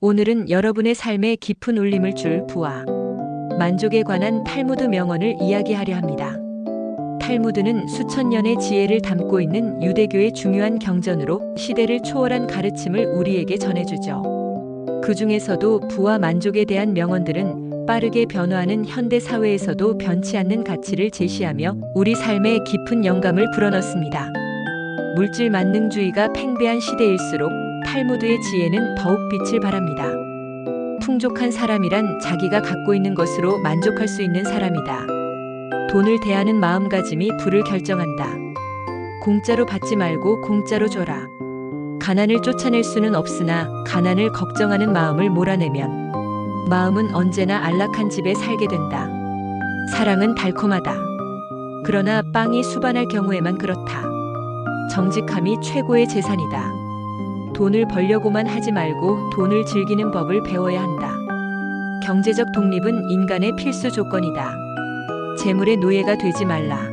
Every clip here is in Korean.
오늘은 여러분의 삶에 깊은 울림을 줄 부와 만족에 관한 탈무드 명언을 이야기하려 합니다. 탈무드는 수천 년의 지혜를 담고 있는 유대교의 중요한 경전으로 시대를 초월한 가르침을 우리에게 전해주죠. 그 중에서도 부와 만족에 대한 명언들은 빠르게 변화하는 현대 사회에서도 변치 않는 가치를 제시하며 우리 삶에 깊은 영감을 불어넣습니다. 물질 만능주의가 팽배한 시대일수록 탈무드의 지혜는 더욱 빛을 발합니다. 풍족한 사람이란 자기가 갖고 있는 것으로 만족할 수 있는 사람이다. 돈을 대하는 마음가짐이 부를 결정한다. 공짜로 받지 말고 공짜로 줘라. 가난을 쫓아낼 수는 없으나 가난을 걱정하는 마음을 몰아내면 마음은 언제나 안락한 집에 살게 된다. 사랑은 달콤하다. 그러나 빵이 수반할 경우에만 그렇다. 정직함이 최고의 재산이다. 돈을 벌려고만 하지 말고 돈을 즐기는 법을 배워야 한다. 경제적 독립은 인간의 필수 조건이다. 재물의 노예가 되지 말라.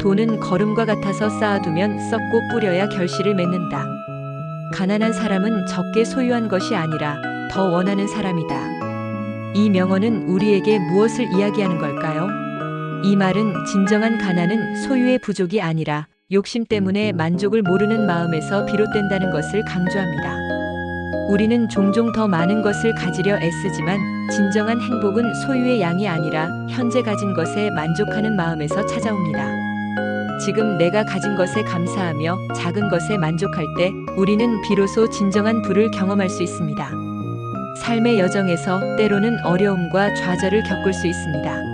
돈은 거름과 같아서 쌓아두면 썩고 뿌려야 결실을 맺는다. 가난한 사람은 적게 소유한 것이 아니라 더 원하는 사람이다. 이 명언은 우리에게 무엇을 이야기하는 걸까요? 이 말은 진정한 가난은 소유의 부족이 아니라 욕심 때문에 만족을 모르는 마음에서 비롯된다는 것을 강조합니다. 우리는 종종 더 많은 것을 가지려 애쓰지만 진정한 행복은 소유의 양이 아니라 현재 가진 것에 만족하는 마음에서 찾아옵니다. 지금 내가 가진 것에 감사하며 작은 것에 만족할 때 우리는 비로소 진정한 부를 경험할 수 있습니다. 삶의 여정에서 때로는 어려움과 좌절을 겪을 수 있습니다.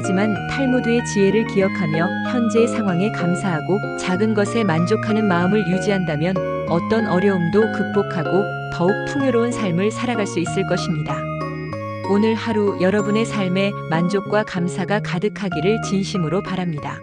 하지만 탈무드의 지혜를 기억하며 현재의 상황에 감사하고 작은 것에 만족하는 마음을 유지한다면 어떤 어려움도 극복하고 더욱 풍요로운 삶을 살아갈 수 있을 것입니다. 오늘 하루 여러분의 삶에 만족과 감사가 가득하기를 진심으로 바랍니다.